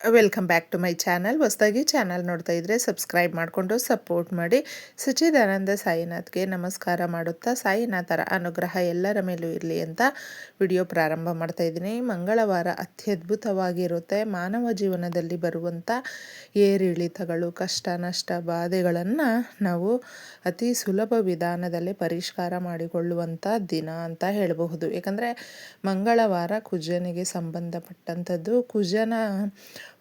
Welcome back to my channel ಹೊಸದಾಗಿ channel ನೋಡ್ತಾ ಇದ್ದರೆ ಸಬ್ಸ್ಕ್ರೈಬ್ ಮಾಡಿಕೊಂಡು ಸಪೋರ್ಟ್ ಮಾಡಿ. ಸಚಿದಾನಂದ ಸಾಯಿನಾಥ್ಗೆ ನಮಸ್ಕಾರ ಮಾಡುತ್ತಾ ಸಾಯಿನಾಥರ ಅನುಗ್ರಹ ಎಲ್ಲರ ಮೇಲೂ ಇರಲಿ ಅಂತ ವಿಡಿಯೋ ಪ್ರಾರಂಭ ಮಾಡ್ತಾ ಇದ್ದೀನಿ. ಮಂಗಳವಾರ ಅತ್ಯದ್ಭುತವಾಗಿರುತ್ತೆ. ಮಾನವ ಜೀವನದಲ್ಲಿ ಬರುವಂಥ ಏರಿಳಿತಗಳು, ಕಷ್ಟ, ನಷ್ಟ, ಬಾಧೆಗಳನ್ನು ನಾವು ಅತಿ ಸುಲಭ ವಿಧಾನದಲ್ಲಿ ಪರಿಷ್ಕಾರ ಮಾಡಿಕೊಳ್ಳುವಂಥ ದಿನ ಅಂತ ಹೇಳಬಹುದು. ಯಾಕಂದರೆ ಮಂಗಳವಾರ ಕುಜನಿಗೆ ಸಂಬಂಧಪಟ್ಟಂಥದ್ದು ಕುಜನ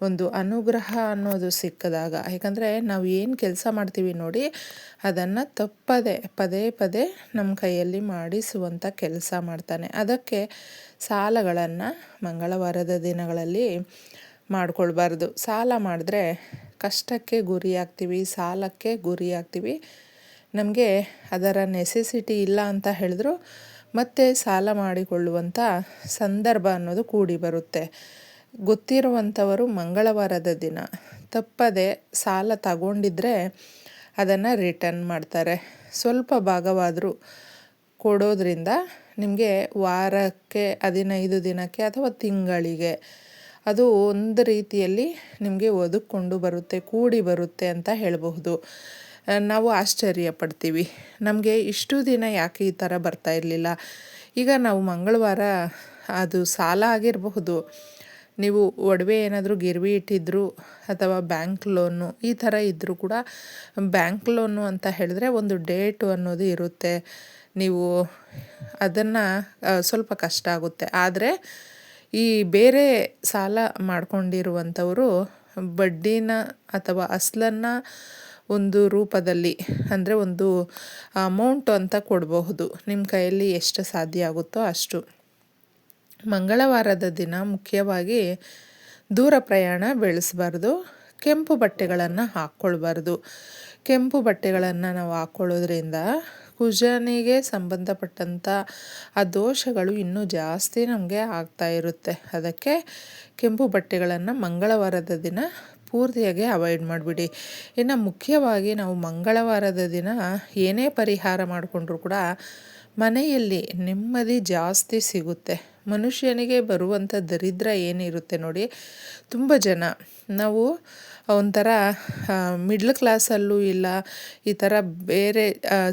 ಒಂದು ಅನುಗ್ರಹ ಅನ್ನೋದು ಸಿಕ್ಕಿದಾಗ. ಯಾಕಂದರೆ ನಾವು ಏನು ಕೆಲಸ ಮಾಡ್ತೀವಿ ನೋಡಿ, ಅದನ್ನು ತಪ್ಪದೆ, ಪದೇ ಪದೇ ನಮ್ಮ ಕೈಯಲ್ಲಿ ಮಾಡಿಸುವಂಥ ಕೆಲಸ ಮಾಡ್ತಾನೆ. ಅದಕ್ಕೆ ಸಾಲಗಳನ್ನು ಮಂಗಳವಾರದ ದಿನಗಳಲ್ಲಿ ಮಾಡಿಕೊಳ್ಬಾರ್ದು. ಸಾಲ ಮಾಡಿದ್ರೆ ಕಷ್ಟಕ್ಕೆ ಗುರಿಯಾಗ್ತೀವಿ ಸಾಲಕ್ಕೆ ಗುರಿಯಾಗ್ತೀವಿ ನಮಗೆ ಅದರ ನೆಸೆಸಿಟಿ ಇಲ್ಲ ಅಂತ ಹೇಳಿದ್ರು ಮತ್ತೆ ಸಾಲ ಮಾಡಿಕೊಳ್ಳುವಂಥ ಸಂದರ್ಭ ಅನ್ನೋದು ಕೂಡಿ ಬರುತ್ತೆ. ಗೊತ್ತಿರುವಂಥವರು ಮಂಗಳವಾರದ ದಿನ. ತಪ್ಪದೆ ಸಾಲ ತಗೊಂಡಿದ್ರೆ ಅದನ್ನು ರಿಟರ್ನ್ ಮಾಡ್ತಾರೆ. ಸ್ವಲ್ಪ ಭಾಗವಾದರೂ ಕೊಡೋದ್ರಿಂದ ನಿಮಗೆ ವಾರಕ್ಕೆ ಹದಿನೈದು ದಿನಕ್ಕೆ ಅಥವಾ ತಿಂಗಳಿಗೆ ಅದು ಒಂದು ರೀತಿಯಲ್ಲಿ ನಿಮಗೆ ಒದುಕೊಂಡು ಬರುತ್ತೆ, ಕೂಡಿ ಬರುತ್ತೆ ಅಂತ ಹೇಳಬಹುದು. ನಾವು ಆಶ್ಚರ್ಯ ಪಡ್ತೀವಿ ನಮಗೆ ಇಷ್ಟು ದಿನ ಯಾಕೆ ಈ ಥರ ಬರ್ತಾ ಇರಲಿಲ್ಲ? ಈಗ ನಾವು ಮಂಗಳವಾರ ಅದು ಸಾಲ ಆಗಿರಬಹುದು. ನೀವು ಒಡವೆ ಏನಾದರೂ ಗಿರ್ವಿ ಇಟ್ಟಿದ್ರು ಅಥವಾ ಬ್ಯಾಂಕ್ ಲೋನು ಈ ಥರ ಇದ್ದರೂ ಕೂಡ ಬ್ಯಾಂಕ್ ಲೋನು ಅಂತ ಹೇಳಿದ್ರೆ ಒಂದು ಡೇಟು ಅನ್ನೋದು ಇರುತ್ತೆ. ನೀವು ಅದನ್ನು ಸ್ವಲ್ಪ ಕಷ್ಟ ಆಗುತ್ತೆ. ಆದರೆ ಈ ಬೇರೆ ಸಾಲ ಮಾಡ್ಕೊಂಡಿರುವಂಥವರು ಬಡ್ಡಿನ ಅಥವಾ ಅಸಲನ್ನು ಒಂದು ರೂಪದಲ್ಲಿ, ಅಂದರೆ ಒಂದು ಅಮೌಂಟು ಅಂತ ಕೊಡಬಹುದು. ನಿಮ್ಮ ಕೈಯಲ್ಲಿ ಎಷ್ಟು ಸಾಧ್ಯ ಆಗುತ್ತೋ ಅಷ್ಟು. ಮಂಗಳವಾರದ ದಿನ ಮುಖ್ಯವಾಗಿ ದೂರ ಪ್ರಯಾಣ ಬೆಳೆಸಬಾರ್ದು, ಕೆಂಪು ಬಟ್ಟೆಗಳನ್ನು ಹಾಕ್ಕೊಳ್ಬಾರ್ದು. ಕೆಂಪು ಬಟ್ಟೆಗಳನ್ನು ನಾವು ಹಾಕ್ಕೊಳ್ಳೋದ್ರಿಂದ ಕುಜನಿಗೆ ಸಂಬಂಧಪಟ್ಟಂಥ ಆ ದೋಷಗಳು ಇನ್ನೂ ಜಾಸ್ತಿ ನಮಗೆ ಆಗ್ತಾ ಇರುತ್ತೆ. ಅದಕ್ಕೆ ಕೆಂಪು ಬಟ್ಟೆಗಳನ್ನು ಮಂಗಳವಾರದ ದಿನ ಪೂರ್ತಿಯಾಗಿ ಅವಾಯ್ಡ್ ಮಾಡಿಬಿಡಿ. ಇನ್ನು ಮುಖ್ಯವಾಗಿ ನಾವು ಮಂಗಳವಾರದ ದಿನ ಏನೇ ಪರಿಹಾರ ಮಾಡಿಕೊಂಡ್ರೂ ಕೂಡ ಮನೆಯಲ್ಲಿ ನೆಮ್ಮದಿ ಜಾಸ್ತಿ ಸಿಗುತ್ತೆ. ಮನುಷ್ಯನಿಗೆ ಬರುವಂಥ ದರಿದ್ರ ಏನಿರುತ್ತೆ ನೋಡಿ, ತುಂಬ ಜನ. ನಾವು ಒಂಥರ ಮಿಡ್ಲ್ ಕ್ಲಾಸಲ್ಲೂ ಇಲ್ಲ, ಈ ಥರ ಬೇರೆ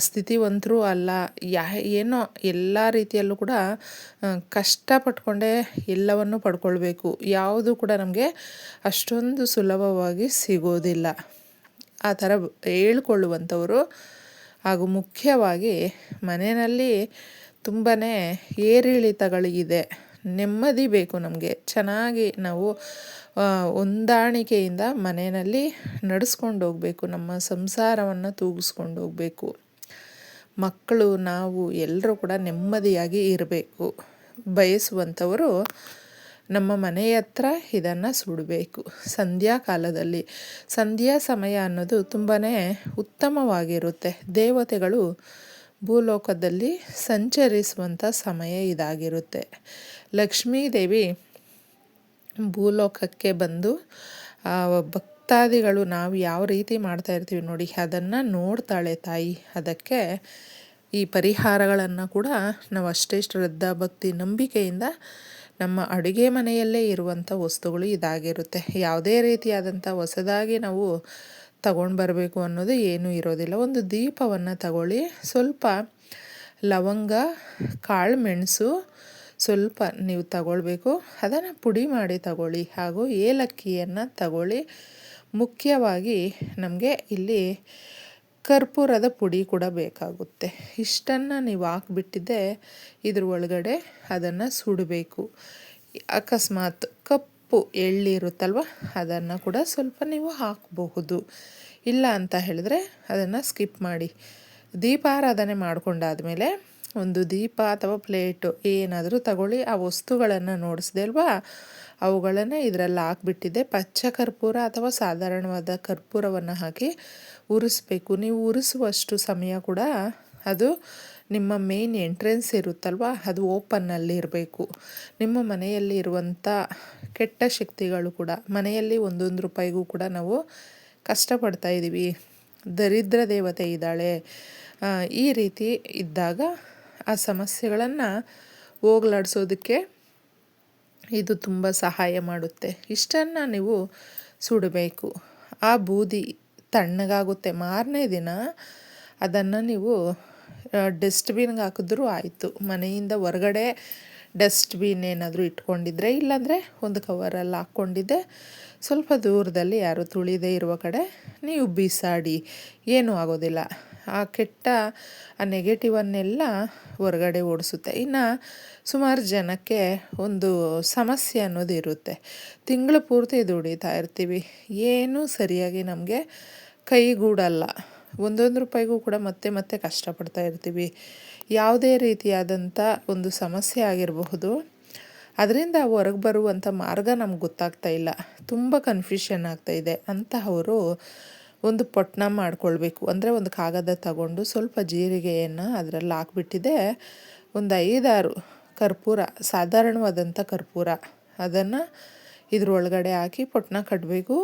ಸ್ಥಿತಿವಂತರೂ ಅಲ್ಲ. ಯಾ, ಏನೋ ಎಲ್ಲ ರೀತಿಯಲ್ಲೂ ಕೂಡ ಕಷ್ಟಪಟ್ಕೊಂಡೇ ಎಲ್ಲವನ್ನು ಪಡ್ಕೊಳ್ಬೇಕು. ಯಾವುದು ಕೂಡ ನಮಗೆ ಅಷ್ಟೊಂದು ಸುಲಭವಾಗಿ ಸಿಗೋದಿಲ್ಲ. ಆ ಥರ ಹೇಳ್ಕೊಳ್ಳುವಂಥವರು ಹಾಗೂ ಮುಖ್ಯವಾಗಿ ಮನೆಯಲ್ಲಿ ತುಂಬಾ ಏರಿಳಿತಗಳಿದೆ ನೆಮ್ಮದಿ ಬೇಕು ನಮಗೆ. ಚೆನ್ನಾಗಿ ನಾವು ಹೊಂದಾಣಿಕೆಯಿಂದ ಮನೆಯಲ್ಲಿ ನಡೆಸ್ಕೊಂಡು ಹೋಗಬೇಕು. ನಮ್ಮ ಸಂಸಾರವನ್ನು ತೂಗಿಸ್ಕೊಂಡು ಹೋಗಬೇಕು. ಮಕ್ಕಳು, ನಾವು ಎಲ್ಲರೂ ಕೂಡ ನೆಮ್ಮದಿಯಾಗಿ ಇರಬೇಕು. ಬಯಸುವಂಥವರು ನಮ್ಮ ಮನೆಯ ಹತ್ರ ಇದನ್ನು ಸುಡಬೇಕು. ಸಂಧ್ಯಾ ಕಾಲದಲ್ಲಿ. ಸಂಧ್ಯಾ ಸಮಯ ಅನ್ನೋದು ತುಂಬಾ ಉತ್ತಮವಾಗಿರುತ್ತೆ. ದೇವತೆಗಳು ಭೂಲೋಕದಲ್ಲಿ ಸಂಚರಿಸುವಂಥ ಸಮಯ ಇದಾಗಿರುತ್ತೆ. ಲಕ್ಷ್ಮೀದೇವಿ ಭೂಲೋಕಕ್ಕೆ ಬಂದು ಭಕ್ತಾದಿಗಳು ನಾವು ಯಾವ ರೀತಿ ಮಾಡ್ತಾ ಇರ್ತೀವಿ ನೋಡಿ, ಅದನ್ನು ನೋಡ್ತಾಳೆ ತಾಯಿ. ಅದಕ್ಕೆ ಈ ಪರಿಹಾರಗಳನ್ನು ಕೂಡ ನಾವು ಅಷ್ಟೇ ಶ್ರದ್ಧಾ ಭಕ್ತಿ ನಂಬಿಕೆಯಿಂದ ನಮ್ಮ ಅಡುಗೆ ಮನೆಯಲ್ಲೇ ಇರುವಂಥ ವಸ್ತುಗಳು ಇದಾಗಿರುತ್ತೆ. ಯಾವುದೇ ರೀತಿಯಾದಂಥ ಹೊಸದಾಗಿ ನಾವು ತಗೊಂಡು ಬರಬೇಕು ಅನ್ನೋದು ಏನೂ ಇರೋದಿಲ್ಲ. ಒಂದು ದೀಪವನ್ನು ತಗೊಳ್ಳಿ. ಸ್ವಲ್ಪ ಲವಂಗ, ಕಾಳು, ಮೆಣಸು ಸ್ವಲ್ಪ ನೀವು ತಗೊಳ್ಬೇಕು. ಅದನ್ನು ಪುಡಿ ಮಾಡಿ ತಗೊಳ್ಳಿ. ಹಾಗೂ ಏಲಕ್ಕಿಯನ್ನು ತಗೊಳ್ಳಿ. ಮುಖ್ಯವಾಗಿ ನಮಗೆ ಇಲ್ಲಿ ಕರ್ಪೂರದ ಪುಡಿ ಕೂಡ ಬೇಕಾಗುತ್ತೆ. ಇಷ್ಟನ್ನು ನೀವು ಹಾಕ್ಬಿಟ್ಟಿದ್ದೆ ಇದ್ರ ಒಳಗಡೆ ಅದನ್ನು ಸುಡಬೇಕು. ಅಕಸ್ಮಾತ್ ಕಪ್ಪು ಎಳ್ಳಿರುತ್ತಲ್ವ ಅದನ್ನು ಕೂಡ ಸ್ವಲ್ಪ ನೀವು ಹಾಕಬಹುದು. ಇಲ್ಲ ಅಂತ ಹೇಳಿದ್ರೆ ಅದನ್ನು ಸ್ಕಿಪ್ ಮಾಡಿ. ದೀಪಾರಾಧನೆ ಮಾಡಿಕೊಂಡಾದಮೇಲೆ ಒಂದು ದೀಪ ಅಥವಾ ಪ್ಲೇಟು ಏನಾದರೂ ತಗೊಳ್ಳಿ. ಆ ವಸ್ತುಗಳನ್ನು ನೋಡಿಸಿದೆ ಅಲ್ವಾ? ಅವುಗಳನ್ನು ಇದರಲ್ಲಿ ಹಾಕ್ಬಿಟ್ಟಿದ್ದೆ. ಪಚ್ಚ ಕರ್ಪೂರ ಅಥವಾ ಸಾಧಾರಣವಾದ ಕರ್ಪೂರವನ್ನು ಹಾಕಿ ಉರಿಸ್ಬೇಕು. ನೀವು ಉರಿಸುವಷ್ಟು ಸಮಯ ಕೂಡ ಅದು ನಿಮ್ಮ ಮೇನ್ ಎಂಟ್ರೆನ್ಸ್ ಇರುತ್ತಲ್ವ? ಅದು ಓಪನ್ನಲ್ಲಿ ಇರಬೇಕು. ನಿಮ್ಮ ಮನೆಯಲ್ಲಿ ಇರುವಂಥ ಕೆಟ್ಟ ಶಕ್ತಿಗಳು ಕೂಡ, ಮನೆಯಲ್ಲಿ ಒಂದೊಂದು ರೂಪಾಯಿಗೂ ಕೂಡ ನಾವು ಕಷ್ಟಪಡ್ತಾ ಇದ್ದೀವಿ ದರಿದ್ರ ದೇವತೆ ಇದ್ದಾಳೆ. ಈ ರೀತಿ ಇದ್ದಾಗ ಆ ಸಮಸ್ಯೆಗಳನ್ನು ಹೋಗ್ಲಾಡ್ಸೋದಕ್ಕೆ ಇದು ತುಂಬ ಸಹಾಯ ಮಾಡುತ್ತೆ. ಇಷ್ಟನ್ನು ನೀವು ಸುಡಬೇಕು. ಆ ಬೂದಿ ತಣ್ಣಗಾಗುತ್ತೆ. ಮಾರನೇ ದಿನ ಅದನ್ನು ನೀವು ಡಸ್ಟ್ಬಿನ್ಗೆ ಹಾಕಿದ್ರೂ ಆಯಿತು. ಮನೆಯಿಂದ ಹೊರಗಡೆ ಡಸ್ಟ್ಬಿನ್ ಏನಾದರೂ ಇಟ್ಕೊಂಡಿದ್ರೆ, ಇಲ್ಲಾಂದರೆ ಒಂದು ಕವರಲ್ಲಿ ಹಾಕ್ಕೊಂಡಿದ್ದೆ. ಸ್ವಲ್ಪ ದೂರದಲ್ಲಿ ಯಾರು ತುಳಿದೇ ಇರುವ ಕಡೆ ನೀವು ಬಿಸಾಡಿ. ಏನೂ ಆಗೋದಿಲ್ಲ. ಆ ಕೆಟ್ಟ, ಆ ನೆಗೆಟಿವನ್ನೆಲ್ಲ ಹೊರಗಡೆ ಓಡಿಸುತ್ತೆ. ಇನ್ನು ಸುಮಾರು ಜನಕ್ಕೆ ಒಂದು ಸಮಸ್ಯೆ ಅನ್ನೋದು ಇರುತ್ತೆ. ತಿಂಗಳು ಪೂರ್ತಿ ದುಡಿತಾ ಇರ್ತೀವಿ. ಏನೂ ಸರಿಯಾಗಿ ನಮಗೆ ಕೈಗೂಡಲ್ಲ. ಒಂದೊಂದು ರೂಪಾಯಿಗೂ ಕೂಡ ಮತ್ತೆ ಮತ್ತೆ ಕಷ್ಟಪಡ್ತಾ ಇರ್ತೀವಿ. ಯಾವುದೇ ರೀತಿಯಾದಂಥ ಒಂದು ಸಮಸ್ಯೆ ಆಗಿರಬಹುದು. ಅದರಿಂದ ಹೊರಗೆ ಬರುವಂಥ ಮಾರ್ಗ ನಮ್ಗೆ ಗೊತ್ತಾಗ್ತಾ ಇಲ್ಲ. ತುಂಬ ಕನ್ಫ್ಯೂಷನ್ ಆಗ್ತಾ ಆಗ್ತಾಯಿದೆ ಅಂತಹವರು ಒಂದು ಪೊಟ್ನ ಮಾಡ್ಕೊಳ್ಬೇಕು. ಅಂದರೆ ಒಂದು ಕಾಗದ ತಗೊಂಡು ಸ್ವಲ್ಪ ಜೀರಿಗೆಯನ್ನು ಅದರಲ್ಲಿ ಹಾಕ್ಬಿಟ್ಟಿದೆ. ಒಂದು ಐದಾರು ಕರ್ಪೂರ ಸಾಧಾರಣವಾದಂಥ ಕರ್ಪೂರ. ಅದನ್ನು ಇದರೊಳಗಡೆ ಹಾಕಿ ಪೊಟ್ನ ಕಟ್ಟಬೇಕು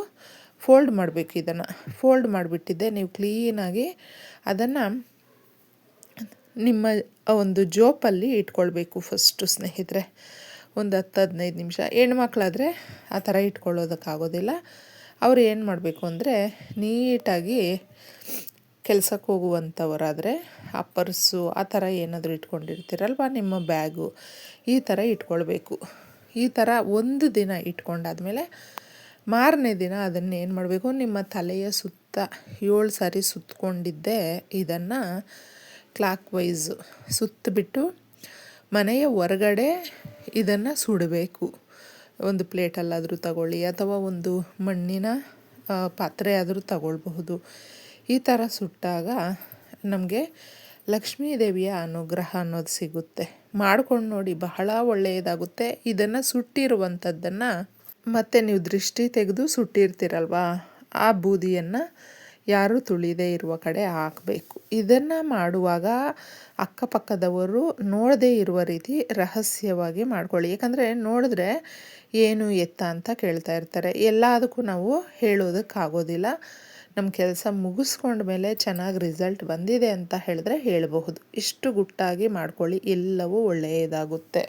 ಫೋಲ್ಡ್ ಮಾಡಬೇಕು ಇದನ್ನು. ಫೋಲ್ಡ್ ಮಾಡಿಬಿಟ್ಟಿದ್ದೆ. ನೀವು ಕ್ಲೀನಾಗಿ ಅದನ್ನು ನಿಮ್ಮ ಒಂದು ಜೋಪಲ್ಲಿ ಇಟ್ಕೊಳ್ಬೇಕು ಫಸ್ಟು ಸ್ನೇಹಿತರೆ. ಒಂದು ಹತ್ತು, ಹದಿನೈದು ನಿಮಿಷ. ಹೆಣ್ಮಕ್ಳಾದರೆ ಆ ಥರ ಇಟ್ಕೊಳ್ಳೋದಕ್ಕಾಗೋದಿಲ್ಲ. ಅವ್ರು ಏನು ಮಾಡಬೇಕು ಅಂದರೆ ನೀಟಾಗಿ ಕೆಲಸಕ್ಕೆ ಹೋಗುವಂಥವರಾದರೆ ಆ ಪರ್ಸು ಆ ಥರ ಏನಾದರೂ ಇಟ್ಕೊಂಡಿರ್ತೀರಲ್ವ? ನಿಮ್ಮ ಬ್ಯಾಗು ಈ ಥರ ಇಟ್ಕೊಳ್ಬೇಕು. ಈ ಥರ ಒಂದು ದಿನ ಇಟ್ಕೊಂಡಾದಮೇಲೆ ಮಾರನೇ ದಿನ ಅದನ್ನು ಏನು ಮಾಡಬೇಕು? ನಿಮ್ಮ ತಲೆಯ ಸುತ್ತ ಏಳು ಸಾರಿ ಸುತ್ತಕೊಂಡಿದ್ದೆ ಇದನ್ನು ಕ್ಲಾಕ್ ವೈಸು ಸುತ್ತಬಿಟ್ಟು ಮನೆಯ ಹೊರಗಡೆ ಇದನ್ನು ಸುಡಬೇಕು. ಒಂದು ಪ್ಲೇಟಲ್ಲಾದರೂ ತಗೊಳ್ಳಿ, ಅಥವಾ ಒಂದು ಮಣ್ಣಿನ ಪಾತ್ರೆ ಆದರೂ ತಗೊಳ್ಬಹುದು. ಈ ಥರ ಸುಟ್ಟಾಗ ನಮಗೆ ಲಕ್ಷ್ಮೀ ದೇವಿಯ ಅನುಗ್ರಹ ಅನ್ನೋದು ಸಿಗುತ್ತೆ. ಮಾಡ್ಕೊಂಡು ನೋಡಿ ಬಹಳ ಒಳ್ಳೆಯದಾಗುತ್ತೆ. ಇದನ್ನು ಸುಟ್ಟಿರುವಂಥದ್ದನ್ನು ಮತ್ತು ನೀವು ದೃಷ್ಟಿ ತೆಗೆದು ಸುಟ್ಟಿರ್ತೀರಲ್ವಾ? ಆ ಬೂದಿಯನ್ನು ಯಾರು ತುಳಿದೇ ಇರುವ ಕಡೆ ಹಾಕಬೇಕು. ಇದನ್ನು ಮಾಡುವಾಗ ಅಕ್ಕಪಕ್ಕದವರು ನೋಡದೇ ಇರುವ ರೀತಿ ರಹಸ್ಯವಾಗಿ ಮಾಡ್ಕೊಳ್ಳಿ. ಯಾಕಂದರೆ ನೋಡಿದ್ರೆ ಏನು ಎತ್ತ ಅಂತ ಕೇಳ್ತಾ ಇರ್ತಾರೆ. ಎಲ್ಲದಕ್ಕೂ ನಾವು ಹೇಳೋದಕ್ಕಾಗೋದಿಲ್ಲ. ನಮ್ಮ ಕೆಲಸ ಮುಗಿಸ್ಕೊಂಡ ಮೇಲೆ ಚೆನ್ನಾಗಿ ರಿಸಲ್ಟ್ ಬಂದಿದೆ ಅಂತ ಹೇಳಿದ್ರೆ ಹೇಳಬಹುದು. ಇಷ್ಟು ಗುಟ್ಟಾಗಿ ಮಾಡ್ಕೊಳ್ಳಿ. ಎಲ್ಲವೂ ಒಳ್ಳೆಯದಾಗುತ್ತೆ.